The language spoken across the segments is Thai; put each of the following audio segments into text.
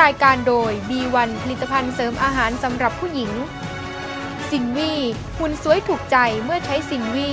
รายการโดย B1 ผลิตภัณฑ์เสริมอาหารสำหรับผู้หญิง สินวีหุ่นสวยถูกใจเมื่อใช้สินวี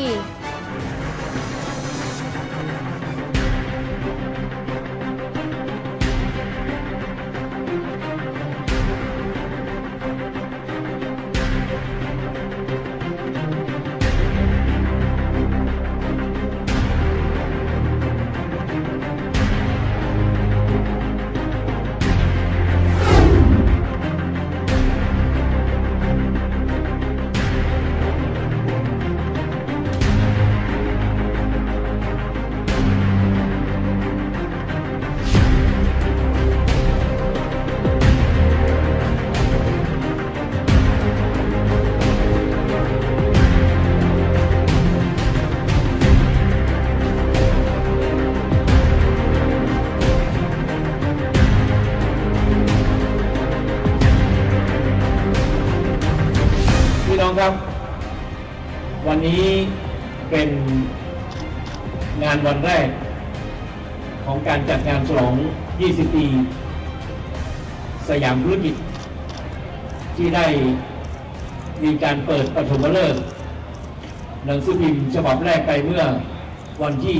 พี่น้องครับ วันนี้เป็นงานวันแรก ของการจัดงานฉลอง 20 ปี สยามธุรกิจ ที่ได้มีการเปิดปฐมฤกษ์หนังสือพิมพ์ฉบับแรกไปเมื่อวันที่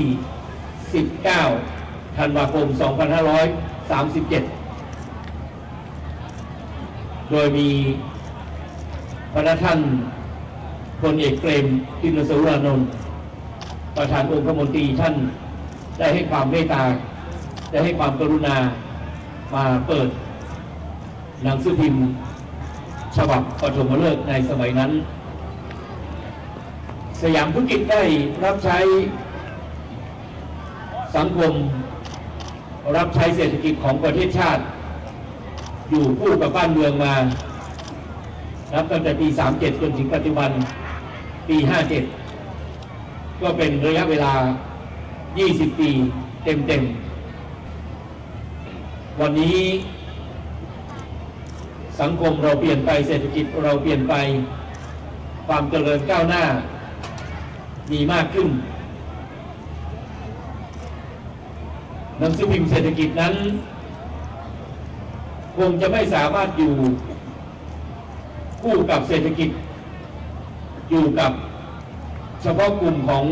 19 ธันวาคม 2537 โดยมี พระท่านพลเอกเปรมตินสุรานนท์ประธานองค์คมนตรีท่านได้ให้ความเมตตา ได้ให้ความกรุณามาเปิดหนังสือพิมพ์ ฉบับปฐมฤกษ์ในสมัยนั้น สยามธุรกิจได้รับใช้สังคม รับใช้เศรษฐกิจของประเทศชาติ อยู่คู่กับบ้านเมืองมา นับตั้งแต่ปี 37 จนถึงปัจจุบันปี 57 ก็เป็นระยะเวลา 20 ปีเต็มๆ วันนี้ สังคมเราเปลี่ยนไปเศรษฐกิจเราเปลี่ยนไป ความเจริญก้าวหน้า มีมากขึ้นหนังสือพิมพ์เศรษฐกิจนั้น คงจะไม่สามารถอยู่ คู่กับเศรษฐกิจ อยู่กับเฉพาะกลุ่มของ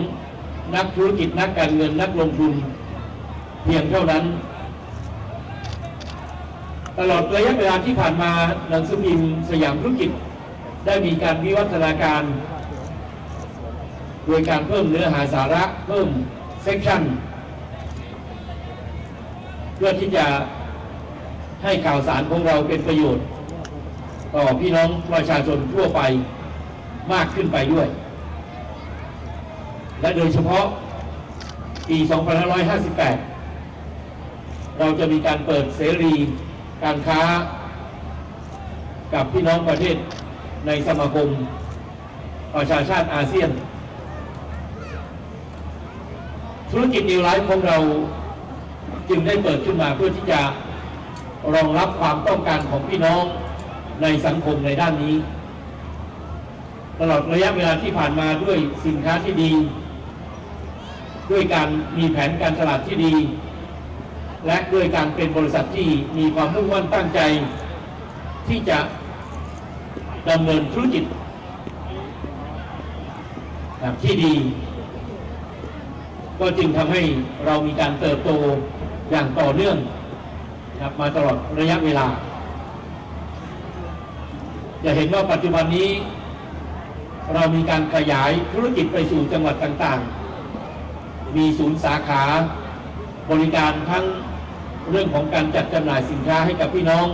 นักธุรกิจนักการเงินนักลงทุนเพียงเท่านั้น ตลอดระยะเวลาที่ผ่านมาหนังสือพิมพ์สยามธุรกิจได้มีการวิวัฒนาการ โดยการเพิ่มเนื้อหาสาระเพิ่มเซกชันเพื่อที่จะให้ข่าวสารของเราเป็นประโยชน์ ต่อพี่น้องประชาชนทั่วไปมากขึ้นไปด้วย และโดยเฉพาะปี 2558 เราจะมีการเปิดเสรีการค้ากับพี่น้องประเทศในสมาคมประชาชาติอาเซียน ธุรกิจนิวไลฟ์ของเราจึงได้เปิดขึ้นมาเพื่อที่จะรองรับความต้องการของพี่น้อง ในสังคมในด้านนี้ ตลอดระยะเวลาที่ผ่านมาด้วยสินค้าที่ดี ด้วยการมีแผนการตลาดที่ดี และด้วยการเป็นบริษัทที่มีความมุ่งมั่นตั้งใจ ที่จะดำเนินธุรกิจแบบที่ดี ก็จึงทำให้เรามีการเติบโตอย่างต่อเนื่องมาตลอดระยะเวลา จะเห็นว่าปัจจุบันนี้ เรามีการขยายธุรกิจไปสู่จังหวัดต่างๆ มีศูนย์สาขาบริการทั้งเรื่องของการจัดจำหน่ายสินค้าให้กับพี่น้อง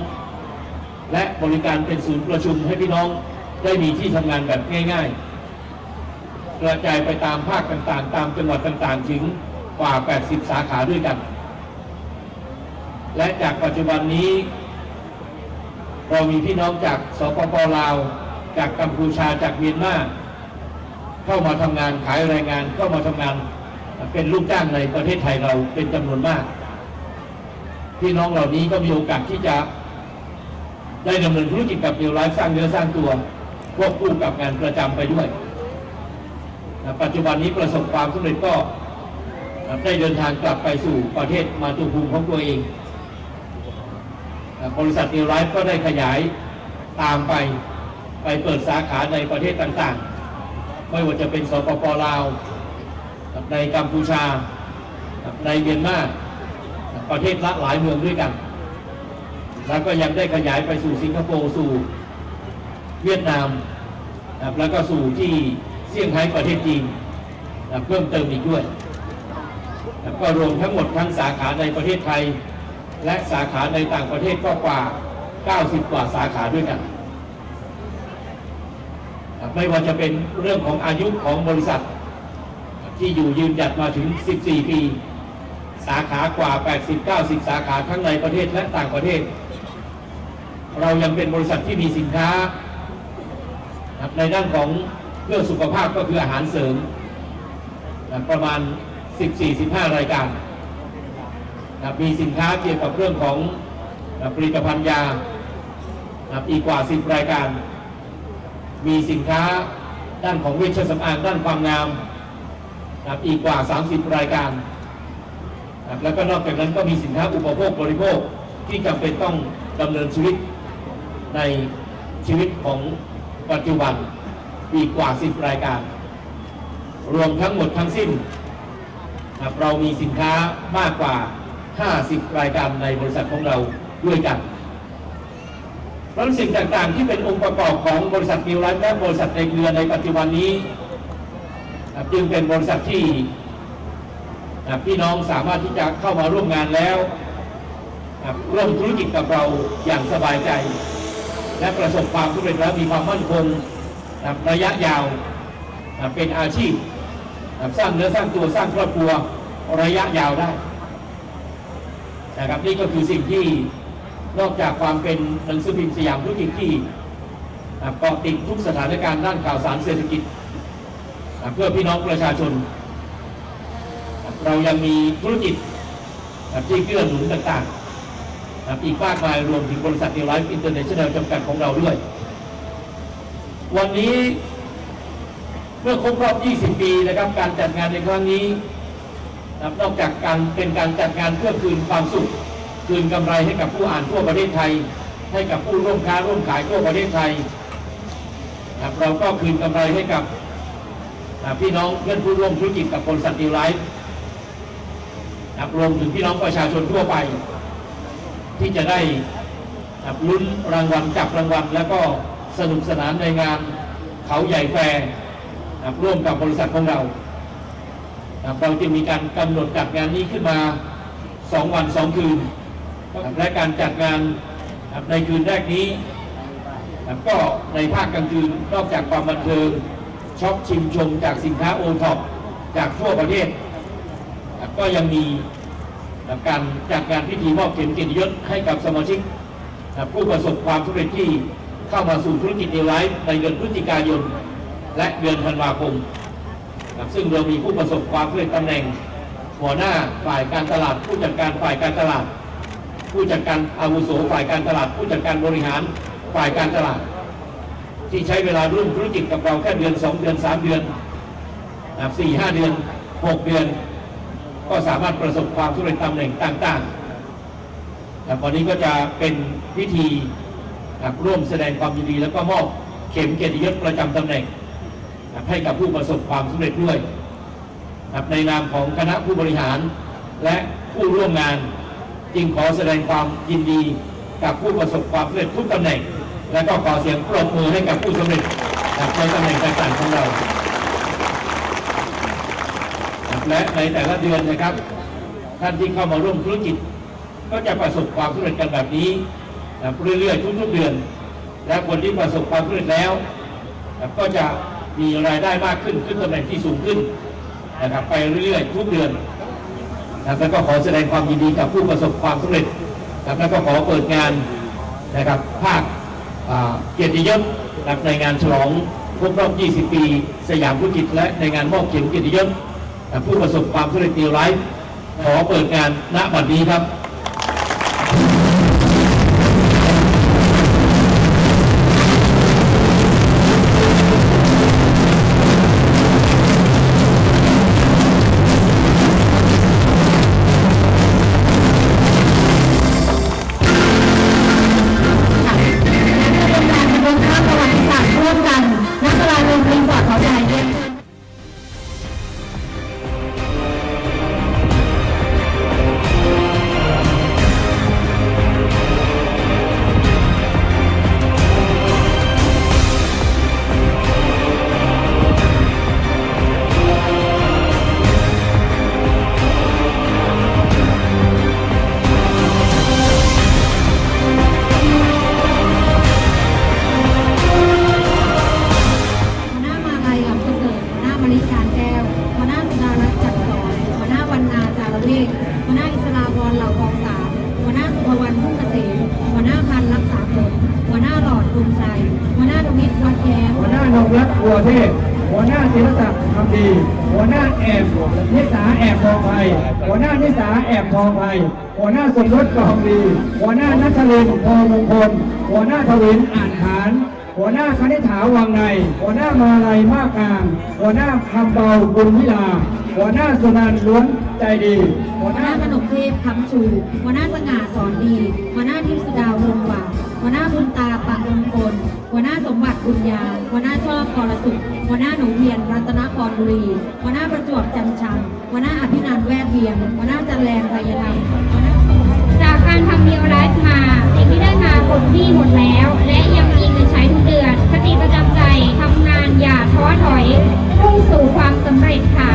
และบริการเป็นศูนย์ประชุมให้พี่น้องได้มีที่ทำงานแบบง่าย ๆ กระจายไปตามภาคต่างๆ ตามจังหวัดต่างๆ ถึงกว่า 80 สาขาด้วยกัน และจากปัจจุบันนี้ เรามีพี่น้องจากสปปลาว จากกัมพูชาจากเมียนมาเข้ามาทำงานขายแรงงานเข้ามาทำงานเป็นลูกจ้างในประเทศไทยเราเป็นจำนวนมาก พี่น้องเหล่านี้ก็มีโอกาสที่จะได้ดำเนินธุรกิจกับนิวไลฟ์สร้างเนื้อสร้างตัวควบคู่กับงานประจำไปด้วย ปัจจุบันนี้ประสบความสำเร็จก็ได้เดินทางกลับไปสู่ประเทศมาตุภูมิของตัวเอง บริษัทนิวไลฟ์ก็ได้ขยายตามไปไปเปิดสาขาในประเทศต่างๆ ไม่ว่าจะเป็นสปปลาว ในกัมพูชา ในเมียนมาประเทศละหลายเมืองด้วยกัน แล้วก็ยังได้ขยายไปสู่สิงคโปร์สู่เวียดนาม แล้วก็สู่ที่เซี่ยงไฮ้ประเทศจีนเพิ่มเติมอีกด้วย ก็รวมทั้งหมดทั้งสาขาในประเทศไทย และสาขาในต่างประเทศก็กว่า 90 กว่าสาขาด้วยกัน ไม่ว่าจะเป็นเรื่องของอายุของบริษัท ที่อยู่ยืนหยัดมาถึง 14 ปี สาขากว่า 80-90 สาขาทั้งในประเทศและต่างประเทศ เรายังเป็นบริษัทที่มีสินค้า ในด้านของเพื่อสุขภาพก็คืออาหารเสริม ประมาณ 14-15 รายการ นะมีสินค้าเกี่ยวกับเรื่องของนะผลิตภัณฑ์ยานะอีกกว่า 10 รายการ มีสินค้าด้านของเวชสำอางด้านความงามนะอีกกว่า 30 รายการนะแล้วก็นอกจากนั้นก็มีสินค้าอุปโภคบริโภคที่จำเป็นต้องดำเนินชีวิตในชีวิตของปัจจุบันอีกกว่า 10 รายการ รวมทั้งหมดทั้งสิ้นนะเรามีสินค้ามากกว่า 50 รายการในบริษัทของเราด้วยกันเพราะสิ่งต่างๆ ที่เป็นองค์ประกอบของบริษัทมิวไลฟ์และบริษัทในเครือในปัจจุบันนี้จึงเป็นบริษัทที่พี่น้องสามารถที่จะเข้ามาร่วมงานแล้วร่วมธุรกิจกับเราอย่างสบายใจ และประสบความสำเร็จแล้วมีความมั่นคงระยะยาวเป็นอาชีพ สร้างเนื้อสร้างตัวสร้างครอบครัวระยะยาวได้ นะครับนี่ก็คือสิ่งที่นอกจากความเป็นหนังสือพิมพ์สยามธุรกิจที่เกาะติดทุกสถานการณ์ด้านข่าวสารเศรษฐกิจ เพื่อพี่น้องประชาชน เรายังมีธุรกิจที่เกื้อหนุนต่างๆอีกมากมายรวมถึงบริษัทนิวไลฟ์อินเตอร์เนชั่นแนลจำกัดของเราด้วย วันนี้เมื่อครบรอบ 20 ปีนะครับ การจัดงานในครั้งนี้ นะนอกจากการเป็นการจัดงานเพื่อคืนความสุข คืนกำไรให้กับผู้อ่านทั่วประเทศไทย ให้กับผู้ร่วมค้าร่วมขายทั่วประเทศไทยนะเราก็คืนกำไรให้กับนะพี่น้องเพื่อนผู้ร่วมธุรกิจกับบริษัทนิวไลฟ์นะรวมถึงพี่น้องประชาชนทั่วไป ที่จะได้นะลุ้นรางวัลจับรางวัล แล้วก็สนุกสนานในงานเขาใหญ่แฟร์นะร่วมกับบริษัทของเรา เราจะมีการกำหนดจัดงานนี้ขึ้นมา 2 วัน 2 คืน และการจัดงานในคืนแรกนี้ ก็ในภาคกลางคืนนอกจากความบันเทิงช็อปชิมชมจากสินค้าโอท็อปจากทั่วประเทศ ก็ยังมีการจัดงานพิธีมอบเข็มเกียรติยศให้กับสมาชิกผู้ประสบความสำเร็จที่เข้ามาสู่ธุรกิจเอไลฟ์ในเดือนพฤศจิกายน และเดือนธันวาคม ครับซึ่งเรามีผู้ประสบความสำเร็จตำแหน่ง หัวหน้าฝ่ายการตลาด ผู้จัดการฝ่ายการตลาด ผู้จัดการอาวุโสฝ่ายการตลาด ผู้จัดการบริหารฝ่ายการตลาด ที่ใช้เวลาร่วมธุรกิจกับเราแค่เดือน 2 เดือน 3 เดือนนะครับ4 5เดือน 6 เดือน ก็สามารถประสบความสำเร็จตำแหน่งต่างๆครับวันนี้ก็จะเป็นพิธีร่วมแสดงความยินดีแล้วก็มอบเข็มเกียรติยศประจำตำแหน่ง ให้กับผู้ประสบความสำเร็จด้วยในนามของคณะผู้บริหาร และผู้ร่วมงานจึงขอแสดงความยินดีกับผู้ประสบความสำเร็จทุกตำแหน่ง และก็ขอเสียงปรบมือให้กับผู้สำเร็จในตำแหน่งต่างๆของเรา และในแต่ละเดือนนะครับ ท่านที่เข้ามาร่วมธุรกิจ ก็จะประสบความสำเร็จกันแบบนี้เรื่อยๆทุกๆเดือน และคนที่ประสบความสำเร็จแล้ว ก็จะ มีรายได้มากขึ้นขึ้นตำแหน่งที่สูงขึ้นนะครับไปเรื่อยๆทุกเดือนนะครับแล้วก็ขอแสดงความยินดีกับผู้ประสบความสำเร็จนะครับแล้วก็ขอเปิดงานนะครับภาคอ่าเกียรติยศนะครับในงานฉลองครบรอบ 20 ปี สยามธุรกิจและในงานมอบเข็มเกียรติยศผู้ประสบความสำเร็จนิวไลฟ์ขอเปิดงานณบัดนี้ครับ หัวหน้าศิลศักดิ์ทำดี หัวหน้าแอบนิสาแอบทองไพหัวหน้านิสาแอบทองไพหัวหน้าสมรสกองดี หัวหน้านัทลินทองมงคล หัวหน้าทวินอ่านขาน หัวหน้าคณิษฐาวังใน หัวหน้ามาลัยมากกลาง หัวหน้าคำเบาบุญวิลา หัวหน้าสุนันล้วนใจดี หัวหน้าน้าขนมเทพคำชู หัวหน้าสง่าสอนดี หัวหน้าทิพย์สุดาวงหวานหัวหน้าบุญตาปะมงคล หัวหน้าสมบัติบุญญา หัวหน้าช อบกรสุขหัวหน้าหนูเพียรรัตนกรบุรีหัวหน้าประจวบจันชันหัวหน้าอภินันแวดเวียงหัวหน้าจันแรงไทยธรรมหัวหน้าจากการทำเดียวไลฟ์มาสิ่งที่ได้มาหมดที่หมดแล้ว และยังมีเงินใช้ทุกเดือนคติประจำใจทำงานอย่าท้อถอยพุ่งสู่ความสำเร็จค่ะ